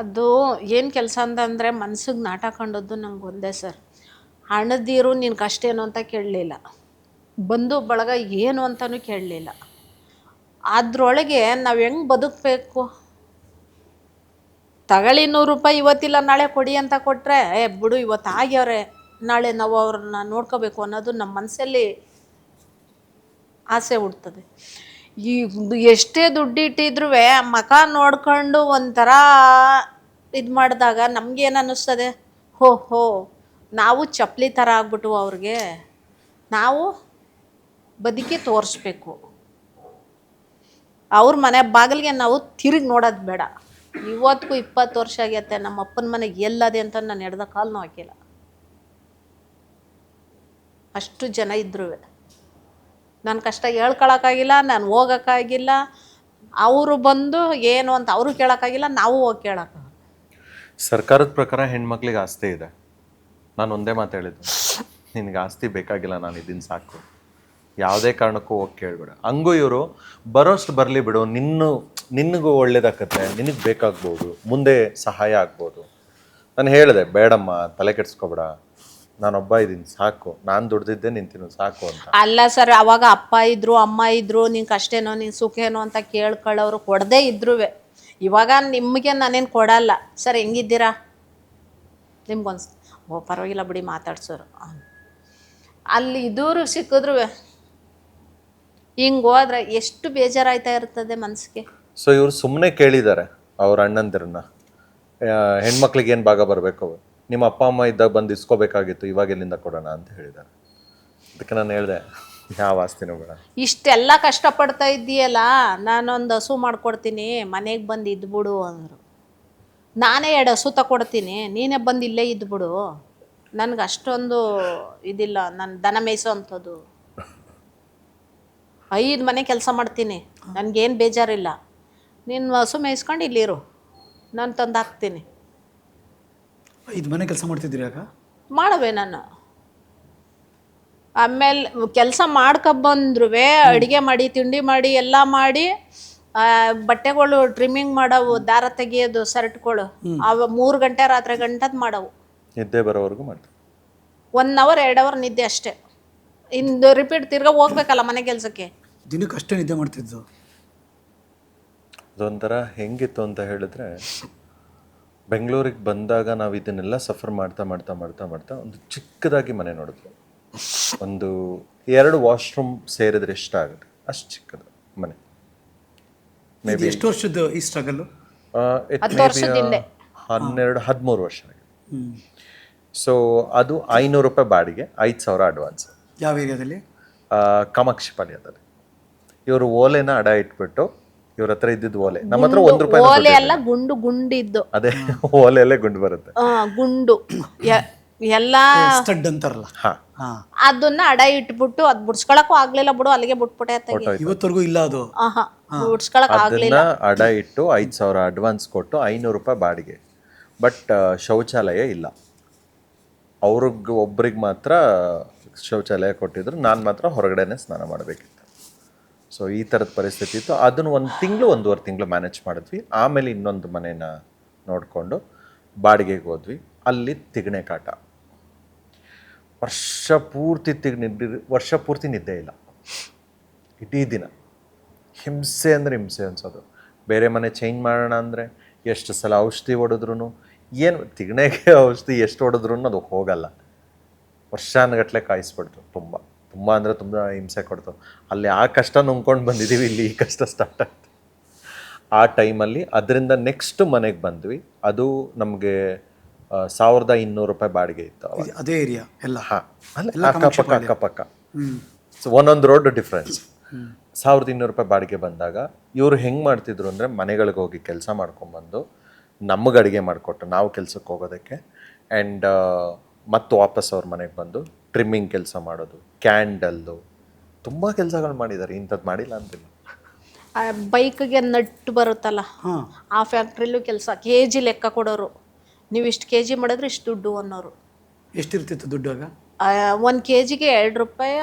ಅದು ಏನು ಕೆಲಸ ಅಂತಂದರೆ ಮನ್ಸಿಗೆ ನಾಟ ಕಂಡದ್ದು ನಂಗೆ ಒಂದೇ ಸರ್. ಹಣದಿರು ನಿನ್ನ ಕಷ್ಟ ಏನು ಅಂತ ಕೇಳಲಿಲ್ಲ. ಬಂಧು ಬಳಗ ಏನು ಅಂತಲೂ ಕೇಳಲಿಲ್ಲ. ಅದ್ರೊಳಗೆ ನಾವು ಹೆಂಗೆ ಬದುಕಬೇಕು? ತಗೊಳ್ಳಿ ನೂರು ರೂಪಾಯಿ ಇವತ್ತಿಲ್ಲ, ನಾಳೆ ಕೊಡಿ ಅಂತ ಕೊಟ್ಟರೆ ಏ ಬಿಡು ಇವತ್ತು ಆಗ್ಯವ್ರೆ, ನಾಳೆ ನಾವು ಅವ್ರನ್ನ ನೋಡ್ಕೋಬೇಕು ಅನ್ನೋದು ನಮ್ಮ ಮನಸ್ಸಲ್ಲಿ ಆಸೆ ಹುಡ್ತದೆ ಈ ಎಷ್ಟೇ ದುಡ್ಡು ಇಟ್ಟಿದ್ರು ಮಕ ನೋಡ್ಕೊಂಡು ಒಂಥರ ಇದು ಮಾಡಿದಾಗ ನಮಗೇನು ಅನ್ನಿಸ್ತದೆ? ಹೋ ಹೋ, ನಾವು ಚಪ್ಪಲಿ ಥರ ಆಗ್ಬಿಟ್ಟು ಅವ್ರಿಗೆ. ನಾವು ಬದುಕಿ ತೋರಿಸ್ಬೇಕು. ಅವ್ರ ಮನೆ ಬಾಗಿಲಿಗೆ ನಾವು ತಿರುಗಿ ನೋಡೋದು ಬೇಡ. ಇವತ್ತಿಗೂ ಇಪ್ಪತ್ತು ವರ್ಷ ಆಗೈತೆ ನಮ್ಮ ಅಪ್ಪನ ಮನೆಗೆ ಎಲ್ಲದೆ ಅಂತ ನಾನು ಎಡ್ದ ಕಾಲ್ನೂ ಹಾಕಿಲ್ಲ. ಅಷ್ಟು ಜನ ಇದ್ರು ನನ್ನ ಕಷ್ಟ ಹೇಳ್ಕೊಳಕ್ಕಾಗಿಲ್ಲ ನಾನು ಹೋಗೋಕ್ಕಾಗಿಲ್ಲ. ಅವರು ಬಂದು ಏನು ಅಂತ ಅವರು ಕೇಳೋಕ್ಕಾಗಿಲ್ಲ, ನಾವು ಹೋಗಿ ಕೇಳೋಕ್ಕಾಗಲ್ಲ ಸರ್ಕಾರದ ಪ್ರಕಾರ ಹೆಣ್ಮಕ್ಳಿಗೆ ಆಸ್ತಿ ಇದೆ. ನಾನು ಒಂದೇ ಮಾತು ಹೇಳಿದ್ದು. ನಿನಗೆ ಆಸ್ತಿ ಬೇಕಾಗಿಲ್ಲ, ನಾನು ಇದನ್ನು ಸಾಕು. ಯಾವುದೇ ಕಾರಣಕ್ಕೂ ಹೋಗಿ ಕೇಳ್ಬೇಡ. ಹಂಗೂ ಇವರು ಬರೋಷ್ಟು ಬರಲಿ ಬಿಡು, ನಿನ್ನ, ನಿನಗೂ ಒಳ್ಳೇದಾಗತ್ತೆ, ನಿನಗೆ ಬೇಕಾಗ್ಬೋದು, ಮುಂದೆ ಸಹಾಯ ಆಗ್ಬೋದು. ನಾನು ಹೇಳಿದೆ, ಬೇಡಮ್ಮ, ತಲೆ ಕೆಡ್ಸ್ಕೊಬೇಡ. ನಾನೊಬ್ಬ ಇದ್ದೀನಿ ಸಾಕು. ನಾನು ದುಡ್ದಿದ್ದೆ ನಿಂತೀನಿ ಸಾಕು ಅಂತ. ಅಲ್ಲ ಸರ್ ಅವಾಗ ಅಪ್ಪ ಇದ್ರು ಅಮ್ಮ ಇದ್ರು ನಿನ್ ಕಷ್ಟೇನೋ ನಿನ್ ಸುಖೇನೋ ಅಂತ ಕೇಳ್ಕೊಳ್ಳೋರು ಕೊಡದೇ ಇದ್ರು ಇವಾಗ ನಿಮಗೆ ನಾನೇನು ಕೊಡಲ್ಲ. ಸರ್ ಹೆಂಗಿದ್ದೀರಾ? ನಿಮ್ಗೊಂದು ಓ ಪರವಾಗಿಲ್ಲ ಬಿಡಿ ಮಾತಾಡ್ಸೋರು ಅಲ್ಲಿ ಇದೂರು ಸಿಕ್ಕಿದ್ರು ಹಿಂಗೆ ಹೋದ್ರೆ ಎಷ್ಟು ಬೇಜಾರಾಯ್ತಾ ಇರ್ತದೆ ಮನಸ್ಸಿಗೆ ಸೊ ಇವ್ರು ಸುಮ್ಮನೆ ಕೇಳಿದ್ದಾರೆ ಅವ್ರ ಅಣ್ಣಂದಿರನ್ನ. ಹೆಣ್ಮಕ್ಳಿಗೆ ಏನು ಭಾಗ ಬರಬೇಕು? ನಿಮ್ಮ ಅಪ್ಪ, ಅಮ್ಮ ಇದ್ದಾಗ ಬಂದು ಇಸ್ಕೋಬೇಕಾಗಿತ್ತು, ಇವಾಗ ಎಲ್ಲಿಂದ ಕೊಡೋಣ ಅಂತ ಹೇಳಿದ್ದಾರೆ. ಅದಕ್ಕೆ ನಾನು ಹೇಳಿದೆ, ಯಾವ ಆಸ್ತಿನೂ ಬೇಡ. ಇಷ್ಟೆಲ್ಲ ಕಷ್ಟಪಡ್ತಾ ಇದ್ದೀಯಲ್ಲ, ನಾನೊಂದು ಹಸು ಮಾಡ್ಕೊಡ್ತೀನಿ, ಮನೆಗೆ ಬಂದು ಇದ್ಬಿಡು ಅಂದರು. ನಾನೇ ಎರಡು ಹಸು ತಗೊಡ್ತೀನಿ ನೀನೇ ಬಂದು ಇಲ್ಲೇ ಇದ್ಬಿಡು ನನಗೆ ಅಷ್ಟೊಂದು ಇದಿಲ್ಲ, ನಾನು ದನ ಮೇಯಿಸೋ ಅಂಥದ್ದು. ಐದು ಮನೆ ಕೆಲಸ ಮಾಡ್ತೀನಿ, ನನಗೇನು ಬೇಜಾರಿಲ್ಲ. ನೀನು ಹಸು ಮೇಯಿಸ್ಕೊಂಡು ಇಲ್ಲಿರು, ನಾನು ತಂದು ಹಾಕ್ತೀನಿ ಐದು ಮನೆ ಕೆಲಸ ಮಾಡ್ತಿದ್ದೀರಿ ಆಗ ಮಾಡವೆ ನಾನು. ಆಮೇಲೆ ಕೆಲಸ ಮಾಡ್ಕೊಬಂದ್ರು ಅಡುಗೆ ಮಾಡಿ ತಿಂಡಿ ಮಾಡಿ ಎಲ್ಲ ಮಾಡಿ ಆ, ಬಟ್ಟೆಗಳು ಟ್ರಿಮ್ಮಿಂಗ್ ಮಾಡವು ದಾರ ತೆಗಿಯೋದು ಸರ್ಟ್ಗಳು. ಅವ ಮೂರು ಗಂಟೆ ರಾತ್ರಿ ಗಂಟದ್ ಮಾಡವು. ನಿದ್ದೆ ಬರೋವರೆಗೂ ಮಾಡ್ತೀವಿ. ಒನ್ ಅವರ್ ಎರಡು ಅವರ್ ನಿದ್ದೆ ಅಷ್ಟೇ. ಇಂದು ರಿಪೀಟ್ ತಿರ್ಗಾ ಹೋಗ್ಬೇಕಲ್ಲ ಮನೆ ಕೆಲಸಕ್ಕೆ? ದಿನಕ್ಕೆ ಅಷ್ಟೇ ನಿದ್ದೆ ಮಾಡ್ತಿದ್ದು. ಅದೊಂಥರ ಹೆಂಗಿತ್ತು ಅಂತ ಹೇಳಿದ್ರೆ ಬೆಂಗಳೂರಿಗೆ ಬಂದಾಗ ನಾವು ಇದನ್ನೆಲ್ಲ ಸಫರ್ ಮಾಡ್ತಾ ಮಾಡ್ತಾ ಮಾಡ್ತಾ ಮಾಡ್ತಾ ಒಂದು ಚಿಕ್ಕದಾಗಿ ಮನೆ ನೋಡಿದ್ವಿ. ಒಂದು ಎರಡು ವಾಶ್ರೂಮ್ ಸೇರಿದ್ರೆ ಇಷ್ಟ ಆಗುತ್ತೆ? ಅಷ್ಟು ಚಿಕ್ಕದು ಮನೆ. ಮೇಬಿ ಎಷ್ಟು ವರ್ಷದ ಈ ಹನ್ನೆರಡು ಹದಿಮೂರು ವರ್ಷ ಆಗಿದೆ. ಸೊ ಅದು ಐನೂರು ರೂಪಾಯಿ ಬಾಡಿಗೆ ಐದು ಸಾವಿರ ಅಡ್ವಾನ್ಸ್ ಯಾವ ಏರಿಯಾದಲ್ಲಿ ಕಾಮಾಕ್ಷಿ ಪಾಳ್ಯದಲ್ಲಿ. ಇವರು ಓಲೆನ ಅಡ ಇಟ್ಬಿಟ್ಟು ಇವ್ರ ಹತ್ರ ಇದ್ದಿದ್ದು ಓಲೆ. ನಮ್ಮ ಹತ್ರ ಒಂದು ರೂಪಾಯಿ ಓಲೆ ಅಲ್ಲ ಗುಂಡು ಗುಂಡಿದ್ದು. ಅದೇ ಓಲೆಲೆ ಗುಂಡು ಬರುತ್ತೆ. ಆ, ಗುಂಡು. ಎ- ಎಲ್ಲ ಸ್ಟಡ್ ಅಂತಾರಲ್ಲ. ಹಾ. ಅದನ್ನ ಅಡ ಇಟ್ಬಿಟ್ಟು ಅದ್ ಬಿಡ್ಸ್ಕೊಳಕ್ಕೂ ಆಗ್ಲಿಲ್ಲ ಬಿಡು ಅಲ್ಲಿಗೆ ಬಿಟ್ಬಿಟ್ಟೆ ತೆಗಿ. ಇವತ್ತವರೆಗೂ ಇಲ್ಲ ಅದು. ಆಹಾ ಬಿಡ್ಸ್ಕೊಳಕ್ ಆಗ್ಲಿಲ್ಲ. ಅದನ್ನ ಅಡ ಇಟ್ಟು ಐದು ಸಾವಿರ ಅಡ್ವಾನ್ಸ್ ಕೊಟ್ಟು ಐನೂರು ರೂಪಾಯಿ ಬಾಡಿಗೆ. ಬಟ್ ಶೌಚಾಲಯ ಇಲ್ಲ. ಅವ್ರಿಗೆ ಒಬ್ರಿಗೆ ಮಾತ್ರ ಶೌಚಾಲಯ ಕೊಟ್ಟಿದ್ರು. ನಾನು ಮಾತ್ರ ಹೊರಗಡೆನೆ ಸ್ನಾನ ಮಾಡಬೇಕಿತ್ತು. ಸೊ ಈ ಥರದ ಪರಿಸ್ಥಿತಿ ಇತ್ತು. ಅದನ್ನು ಒಂದು ತಿಂಗಳು, ಒಂದೂವರೆ ತಿಂಗಳು ಮ್ಯಾನೇಜ್ ಮಾಡಿದ್ವಿ. ಆಮೇಲೆ ಇನ್ನೊಂದು ಮನೇನ ನೋಡಿಕೊಂಡು ಬಾಡಿಗೆಗೆ ಹೋದ್ವಿ. ಅಲ್ಲಿ ತಿಗಣೆ ಕಾಟ. ವರ್ಷ ಪೂರ್ತಿ ತಿಗ್ ವರ್ಷ ಪೂರ್ತಿ ನಿದ್ದೆ ಇಲ್ಲ. ಇಡೀ ದಿನ. ಹಿಂಸೆ ಅಂದರೆ ಹಿಂಸೆ ಅನಿಸೋದು. ಬೇರೆ ಮನೆ ಚೇಂಜ್ ಮಾಡೋಣ ಅಂದರೆ ಎಷ್ಟು ಸಲ ಔಷಧಿ ಹೊಡೆದ್ರು ಏನು ತಿಗಣೆಗೆ ಔಷಧಿ ಎಷ್ಟು ಹೊಡೆದ್ರು ಅದು ಹೋಗಲ್ಲ. ವರ್ಷಾನುಗಟ್ಲೆ ಕಾಯಿಸ್ಬಿಡ್ತು ತುಂಬ. ತುಂಬ ಅಂದರೆ ತುಂಬ ಹಿಂಸೆ ಕೊಡ್ತು ಅಲ್ಲಿ ಆ ಕಷ್ಟ ನುಂಗ್ಕೊಂಡು ಬಂದಿದ್ದೀವಿ ಇಲ್ಲಿ ಈ ಕಷ್ಟ ಸ್ಟಾರ್ಟ್ ಆಯ್ತು. ಆ ಟೈಮಲ್ಲಿ ಅದರಿಂದ ನೆಕ್ಸ್ಟ್ ಮನೆಗೆ ಬಂದ್ವಿ. ಅದು ನಮಗೆ ಸಾವಿರದ ಇನ್ನೂರು ರೂಪಾಯಿ ಬಾಡಿಗೆ ಇತ್ತು ಅದೇ ಏರಿಯಾ ಎಲ್ಲ. ಹಾಂ ಅಲ್ಲ ಅಕ್ಕಪಕ್ಕ ಅಕ್ಕಪಕ್ಕ. ಸೊ ಒಂದೊಂದು ರೋಡ್ ಡಿಫ್ರೆನ್ಸ್ ಸಾವಿರದ ಇನ್ನೂರು ರೂಪಾಯಿ ಬಾಡಿಗೆ ಬಂದಾಗ ಇವರು ಹೆಂಗೆ ಮಾಡ್ತಿದ್ರು ಅಂದರೆ ಮನೆಗಳಿಗೆ ಹೋಗಿ ಕೆಲಸ ಮಾಡ್ಕೊಂಬಂದು ನಮಗೆ ಅಡುಗೆ ಮಾಡಿಕೊಟ್ಟು ನಾವು ಕೆಲಸಕ್ಕೆ ಹೋಗೋದಕ್ಕೆ ಆ್ಯಂಡ್ ಮತ್ತು ವಾಪಸ್ ಅವ್ರ ಮನೆಗೆ ಬಂದು ಟ್ರಿಮ್ಮಿಂಗ್ ಕೆಲಸ ಮಾಡೋದು ಕ್ಯಾಂಡಲ್ಲು ತುಂಬ ಕೆಲಸಗಳು ಮಾಡಿದ್ದಾರೆ ಇಂಥದ್ದು ಮಾಡಿಲ್ಲ ಅಂತಿಲ್ಲ. ಬೈಕ್ಗೆ ನಟ್ಟು ಬರುತ್ತಲ್ಲ ಹಾಂ. ಆ ಫ್ಯಾಕ್ಟ್ರಿಲೂ ಕೆಲಸ ಕೆ ಜಿ ಲೆಕ್ಕ ಕೊಡೋರು. ನೀವು ಇಷ್ಟು ಕೆ ಜಿ ಮಾಡಿದ್ರೆ ಇಷ್ಟು ದುಡ್ಡು ಅನ್ನೋರು. ಎಷ್ಟಿರ್ತಿತ್ತು ದುಡ್ಡು ಆಗ? ಒಂದು ಕೆ ಜಿಗೆ ಎರಡು ರೂಪಾಯಿ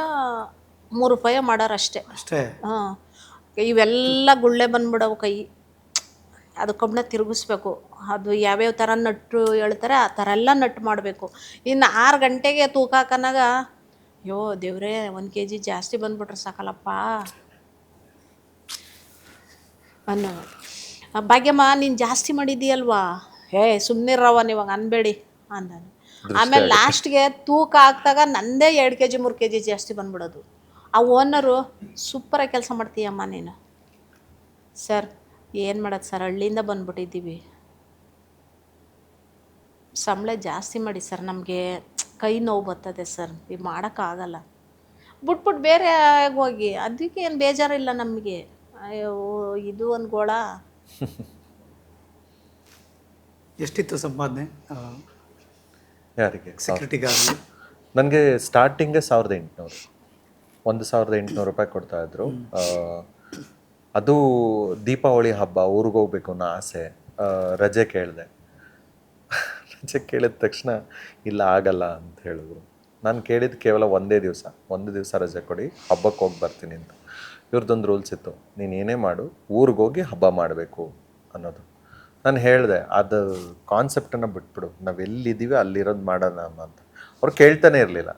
ಮೂರು ರೂಪಾಯಿ ಮಾಡೋರು ಅಷ್ಟೇ ಅಷ್ಟೇ? ಹಾಂ. ಇವೆಲ್ಲ ಗುಳ್ಳೆ ಬಂದ್ಬಿಡವು ಕೈ. ಅದು ಕಬ್ಬಿಣ ತಿರುಗಿಸ್ಬೇಕು. ಅದು ಯಾವ್ಯಾವ ಥರ ನಟ್ಟು ಹೇಳ್ತಾರೆ ಆ ಥರ ಎಲ್ಲ ನಟ್ಟು ಮಾಡಬೇಕು. ಇನ್ನು ಆರು ಗಂಟೆಗೆ ತೂಕ ಹಾಕನಾಗ ಅಯ್ಯೋ ದೇವರೇ ಒಂದು ಕೆ ಜಿ ಜಾಸ್ತಿ ಬಂದ್ಬಿಟ್ರೆ ಸಾಕಲ್ಲಪ್ಪ. ಅನ್ನೋ. ಭಾಗ್ಯಮ್ಮ ನೀನು ಜಾಸ್ತಿ ಮಾಡಿದ್ದೀಯಲ್ವಾ? ಹೇ ಸುಮ್ಮನಿರವ ನೀವಾಗ ಅನ್ಬೇಡಿ ಅಂದ ಆಮೇಲೆ ಲಾಸ್ಟ್ಗೆ ತೂಕ ಹಾಕ್ದಾಗ ನಂದೇ ಎರಡು ಕೆ ಜಿ ಮೂರು ಕೆ ಜಿ ಜಾಸ್ತಿ ಬಂದ್ಬಿಡೋದು. ಆ ಓನರು ಸೂಪರಾಗಿ ಕೆಲಸ ಮಾಡ್ತೀಯಮ್ಮ ನೀನು. ಸರ್ ಏನು ಮಾಡೋದು ಸರ್? ಹಳ್ಳಿಯಿಂದ ಬಂದ್ಬಿಟ್ಟಿದ್ದೀವಿ. ಸಂಬಳ ಜಾಸ್ತಿ ಮಾಡಿ ಸರ್ ನಮಗೆ ಕೈ ನೋವು ಬರ್ತದೆ ಸರ್. ಇದು ಮಾಡೋಕ್ಕಾಗಲ್ಲ ಬಿಟ್ಬಿಟ್ಟು ಬೇರೆ ಹೋಗಿ. ಅದಕ್ಕೆ ಏನು ಬೇಜಾರಿಲ್ಲ ನಮಗೆ. ಅಯ್ಯೋ ಇದು ಒಂದು ಗೋಳ. ಎಷ್ಟಿತ್ತು ಸಂಪಾದನೆ? ಯಾರಿಗೆ? ಸೆಕ್ಯೂರಿಟಿಗಾಗಲಿ ನನಗೆ ಸ್ಟಾರ್ಟಿಂಗೇ ಸಾವಿರದ ಎಂಟುನೂರು. ಒಂದು ಸಾವಿರದ ಎಂಟುನೂರು ರೂಪಾಯಿ ಕೊಡ್ತಾ ಇದ್ರು. ಆ, ಅದು ದೀಪಾವಳಿ ಹಬ್ಬ, ಊರಿಗೆ ಹೋಗ್ಬೇಕು ಅನ್ನೋ ಆಸೆ ರಜೆ ಕೇಳಿದೆ. ರಜೆ ಕೇಳಿದ ತಕ್ಷಣ ಇಲ್ಲ, ಆಗಲ್ಲ ಅಂತ ಹೇಳಿದ್ರು. ನಾನು ಕೇಳಿದ್ದು ಕೇವಲ ಒಂದೇ ದಿವಸ, ಒಂದು ದಿವಸ ರಜೆ ಕೊಡಿ ಹಬ್ಬಕ್ಕೆ ಹೋಗಿ ಬರ್ತೀನಿ ಅಂತ. ಇವ್ರದ್ದೊಂದು ರೂಲ್ಸ್ ಇತ್ತು, ನೀನು ಏನೇ ಮಾಡು ಹೋಗಿ ಹಬ್ಬ ಮಾಡಬೇಕು ಅನ್ನೋದು. ನಾನು ಹೇಳಿದೆ, ಅದು ಕಾನ್ಸೆಪ್ಟನ್ನು ಬಿಟ್ಬಿಡು, ನಾವು ಎಲ್ಲಿದ್ದೀವಿ ಅಲ್ಲಿರೋದು ಮಾಡೋಣ ಅಂತ. ಅವ್ರು ಕೇಳ್ತಾನೆ ಇರಲಿಲ್ಲ.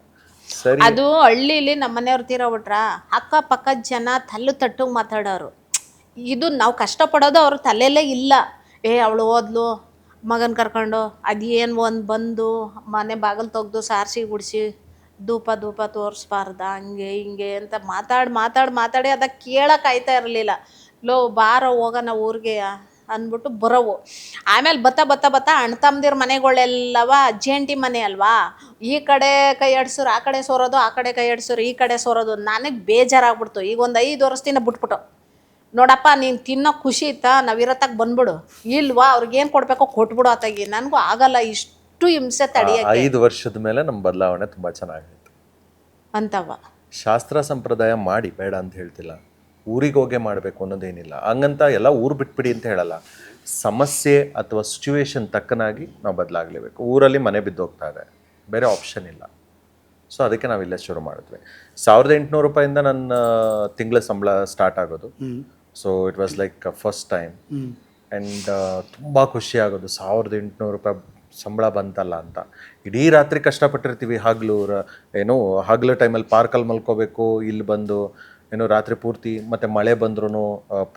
ಸರಿ. ಅದು ಹಳ್ಳಿಲಿ ನಮ್ಮ ಮನೆಯವ್ರು ತೀರೋಬಿಟ್ರ ಅಕ್ಕಪಕ್ಕ ಜನ ತಲ್ಲು ತಟ್ಟು ಮಾತಾಡೋರು. ಇದು ನಾವು ಕಷ್ಟಪಡೋದು ಅವ್ರ ತಲೆಯಲ್ಲೇ ಇಲ್ಲ. ಏ, ಅವಳು ಓದ್ಲು, ಮಗನ ಕರ್ಕೊಂಡು ಅದೇನು ಒಂದು ಬಂದು, ಮನೆ ಬಾಗಿಲು ತೆಗ್ದು ಸಾರಿಸಿ ಗುಡಿಸಿ, ಧೂಪ ಧೂಪ ತೋರಿಸ್ಬಾರ್ದ, ಹಂಗೆ ಹಿಂಗೆ ಅಂತ ಮಾತಾಡಿ ಮಾತಾಡಿ ಮಾತಾಡಿ ಅದಕ್ಕೆ ಕೇಳಕ್ಕೆ ಆಯ್ತಾ ಇರಲಿಲ್ಲ. ಲೋ, ಬಾರೋ, ಹೋಗೋಣ ಊರಿಗೆ ಅಂದ್ಬಿಟ್ಟು ಬರೋವು. ಆಮೇಲೆ ಬತ್ತ ಬತ್ತ ಬತ್ತ ಅಣ್ಣ ತಮ್ಮದಿರ ಮನೆಗಳೆಲ್ಲವ ಜೇಂಟಿ ಮನೆ ಅಲ್ವಾ? ಈ ಕಡೆ ಕೈ ಆಡ್ಸೋರು ಆ ಕಡೆ ಸೋರೋದು, ಆ ಕಡೆ ಕೈ ಆಡ್ಸೋರು ಈ ಕಡೆ ಸೋರೋದು. ನನಗೆ ಬೇಜಾರಾಗ್ಬಿಡ್ತು. ಈಗ ಒಂದು ಐದು ವರ್ಷದಿಂದ ಬಿಟ್ಬಿಟ್ಟು. ನೋಡಪ್ಪ ನೀನು ತಿನ್ನೋ ಖುಷಿ ಇತ್ತಾ ನಾವಿರತ್ತಾಗ ಬಂದ್ಬಿಡು. ಇಲ್ವಾ ಅವ್ರಿಗೇನು ಕೊಡಬೇಕೋ ಕೊಟ್ಬಿಡು ಆತಾಗಿ. ನನಗೂ ಆಗಲ್ಲ ಇಷ್ಟು ಹಿಂಸೆ ತಡಿಯಕ್ಕೆ. ಐದು ವರ್ಷದ ಮೇಲೆ ನಮ್ಮ ಬದಲಾವಣೆ ತುಂಬ ಚೆನ್ನಾಗಿತ್ತು ಅಂತವ. ಶಾಸ್ತ್ರ ಸಂಪ್ರದಾಯ ಮಾಡಿ ಬೇಡ ಅಂತ ಹೇಳ್ತಿಲ್ಲ. ಊರಿಗೆ ಹೋಗೇ ಮಾಡಬೇಕು ಅನ್ನೋದೇನಿಲ್ಲ. ಹಂಗಂತ ಎಲ್ಲ ಊರು ಬಿಟ್ಬಿಡಿ ಅಂತ ಹೇಳಲ್ಲ. ಸಮಸ್ಯೆ ಅಥವಾ ಸಿಚುವೇಶನ್ ತಕ್ಕನಾಗಿ ನಾವು ಬದಲಾಗಲೇಬೇಕು. ಊರಲ್ಲಿ ಮನೆ ಬಿದ್ದು ಹೋಗ್ತಾ ಇದೆ. ಬೇರೆ ಆಪ್ಷನ್ ಇಲ್ಲ. ಸೊ ಅದಕ್ಕೆ ನಾವು ಇಲ್ಲೇ ಶುರು ಮಾಡಿದ್ವಿ. ಸಾವಿರದ ಎಂಟುನೂರು ರೂಪಾಯಿಂದ ನನ್ನ ತಿಂಗಳ ಸಂಬಳ ಸ್ಟಾರ್ಟ್ ಆಗೋದು. So it was like first time and ತುಂಬ ಖುಷಿ ಆಗೋದು. ಸಾವಿರದ ಎಂಟುನೂರು ರೂಪಾಯಿ ಸಂಬಳ ಬಂತಲ್ಲ ಅಂತ. ಇಡೀ ರಾತ್ರಿ ಕಷ್ಟಪಟ್ಟಿರ್ತೀವಿ. ಹಗಲು ಏನು ಹಗಲು ಟೈಮಲ್ಲಿ ಪಾರ್ಕಲ್ಲಿ ಮಲ್ಕೋಬೇಕು ಇಲ್ಲಿ ಬಂದು ಏನು ರಾತ್ರಿ ಪೂರ್ತಿ ಮತ್ತು ಮಳೆ ಬಂದ್ರೂ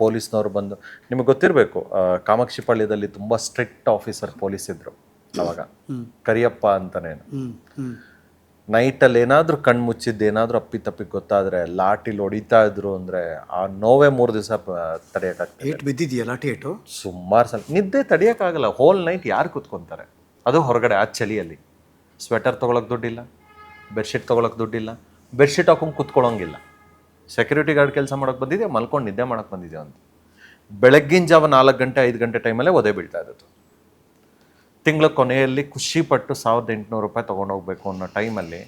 ಪೊಲೀಸ್ನವ್ರು ಬಂದು. ನಿಮಗೆ ಗೊತ್ತಿರಬೇಕು ಕಾಮಾಕ್ಷಿ ಪಾಳ್ಯದಲ್ಲಿ ತುಂಬ ಸ್ಟ್ರಿಕ್ಟ್ ಆಫೀಸರ್ ಪೊಲೀಸ್ ಇದ್ದರು ಅವಾಗ. ಕರಿಯಪ್ಪ ಅಂತ ಹ್ಞೂ ಹ್ಞೂ ನೈಟಲ್ಲಿ ಏನಾದರೂ ಕಣ್ಣು ಮುಚ್ಚಿದ್ದು ಏನಾದರೂ ಅಪ್ಪಿ ತಪ್ಪಿ ಗೊತ್ತಾದರೆ ಲಾಟಿಲಿ ಹೊಡಿತಾ ಇದ್ರು ಅಂದರೆ ಆ ನೋವೇ ಮೂರು ದಿವಸ ತಡೆಯೋಕ್ಕಾಗ್ತದೆ ಏಟ್ ಬಿದ್ದಿದೆಯಾ ಲಾಟಿ ಏಟು? ಸುಮಾರು ಸಲ ನಿದ್ದೆ ತಡೆಯೋಕ್ಕಾಗಲ್ಲ ಹೋಲ್ ನೈಟ್ ಯಾರು ಕೂತ್ಕೊಂತಾರೆ? ಅದು ಹೊರಗಡೆ ಆ ಚಳಿಯಲ್ಲಿ. ಸ್ವೆಟರ್ ತೊಗೊಳಕ್ಕೆ ದುಡ್ಡಿಲ್ಲ ಬೆಡ್ಶೀಟ್ ತೊಗೊಳಕ್ಕೆ ದುಡ್ಡಿಲ್ಲ ಬೆಡ್ಶೀಟ್ ಹಾಕೊಂಡು ಕೂತ್ಕೊಳ್ಳೋಂಗಿಲ್ಲ ಸೆಕ್ಯೂರಿಟಿ ಗಾರ್ಡ್ ಕೆಲಸ ಮಾಡೋಕೆ ಬಂದಿದ್ದೆ ಮಲ್ಕೊಂಡು ನಿದ್ದೆ ಮಾಡೋಕೆ ಬಂದಿದ್ದೆ ಅಂತ. ಬೆಳಗ್ಗಿನ ಜಾವ ನಾಲ್ಕು ಗಂಟೆ ಐದು ಗಂಟೆ ಟೈಮಲ್ಲೇ ಒದೆ ಬೀಳ್ತಾ ಇದ್ದದ್ದು. ತಿಂಗಳ ಕೊನೆಯಲ್ಲಿ ಖುಷಿ ಪಟ್ಟು ಸಾವಿರದ ಎಂಟುನೂರು ರೂಪಾಯಿ ತೊಗೊಂಡೋಗ್ಬೇಕು ಅನ್ನೋ ಟೈಮಲ್ಲಿ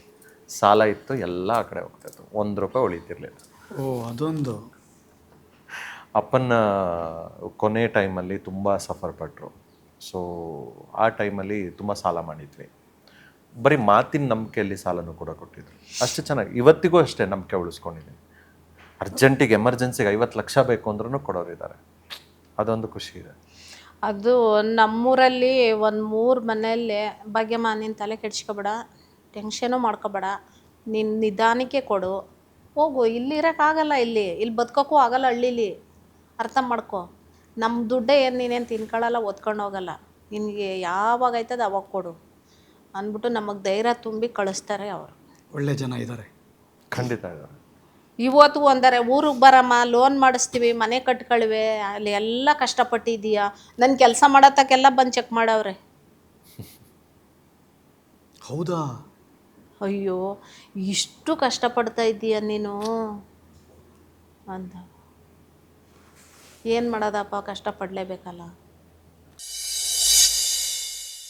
ಸಾಲ ಇತ್ತು ಎಲ್ಲ ಆ ಕಡೆ ಹೋಗ್ತಾಯಿತ್ತು ಒಂದು ರೂಪಾಯಿ ಉಳಿತಿರ್ಲಿಲ್ಲ. ಓ ಅದೊಂದು. ಅಪ್ಪನ ಕೊನೆ ಟೈಮಲ್ಲಿ ತುಂಬ ಸಫರ್ ಪಟ್ಟರು ಸೊ ಆ ಟೈಮಲ್ಲಿ ತುಂಬ ಸಾಲ ಮಾಡಿದ್ವಿ. ಬರೀ ಮಾತಿನ ನಂಬಿಕೆಯಲ್ಲಿ ಸಾಲನೂ ಕೂಡ ಕೊಟ್ಟಿದ್ರು. ಅಷ್ಟು ಚೆನ್ನಾಗಿ ಇವತ್ತಿಗೂ ಅಷ್ಟೇ ನಂಬಿಕೆ ಉಳಿಸ್ಕೊಂಡಿದ್ದೀನಿ. ಅರ್ಜೆಂಟಿಗೆ ಎಮರ್ಜೆನ್ಸಿಗೆ ಐವತ್ತು ಲಕ್ಷ ಬೇಕು ಅಂದ್ರೂ ಕೊಡೋರಿದ್ದಾರೆ. ಅದೊಂದು ಖುಷಿ ಇದೆ. ಅದು ನಮ್ಮೂರಲ್ಲಿ ಒಂದು ಮೂರು ಮನೆಯಲ್ಲಿ ಭಾಗ್ಯಮ್ಮ ನೀನು ತಲೆ ಕೆಡ್ಸ್ಕೊಬೇಡ ಟೆನ್ಷನು ಮಾಡ್ಕೊಬೇಡ. ನೀನು ನಿಧಾನಕ್ಕೆ ಕೊಡು. ಹೋಗು ಇಲ್ಲಿ ಇರೋಕ್ಕಾಗಲ್ಲ ಇಲ್ಲಿ. ಇಲ್ಲಿ ಬದುಕೋಕ್ಕೂ ಆಗಲ್ಲ ಹಳ್ಳಿಲಿ. ಅರ್ಥ ಮಾಡ್ಕೊ. ನಮ್ಮ ದುಡ್ಡೇ ಏನು ನೀನೇನು ತಿನ್ಕೊಳ್ಳಲ್ಲ ಒತ್ಕೊಂಡು ಹೋಗಲ್ಲ. ನಿನಗೆ ಯಾವಾಗ ಆಯ್ತದ ಅವಾಗ ಕೊಡು. ಅಂದ್ಬಿಟ್ಟು ನಮಗೆ ಧೈರ್ಯ ತುಂಬಿ ಕಳಿಸ್ತಾರೆ ಅವರು. ಒಳ್ಳೆ ಜನ ಇದ್ದಾರೆ ಖಂಡಿತ ಇದ್ದಾರೆ ಇವತ್ತು ಅಂದರೆ ಊರಿಗೆ ಬರಮ್ಮ ಲೋನ್ ಮಾಡಿಸ್ತೀವಿ ಮನೆ ಕಟ್ಕೊಳ್ವೆ ಅಲ್ಲಿ ಎಲ್ಲ ಕಷ್ಟಪಟ್ಟಿದ್ದೀಯಾ? ನನ್ನ ಕೆಲಸ ಮಾಡತ್ತಕ್ಕೆಲ್ಲ ಬಂದು ಚೆಕ್ ಮಾಡವ್ರೆ. ಹೌದಾ? ಅಯ್ಯೋ ಇಷ್ಟು ಕಷ್ಟಪಡ್ತಾ ಇದ್ದೀಯ ನೀನು? ಅಂತ ಏನು ಮಾಡೋದಪ್ಪ ಕಷ್ಟಪಡಲೇಬೇಕಲ್ಲ?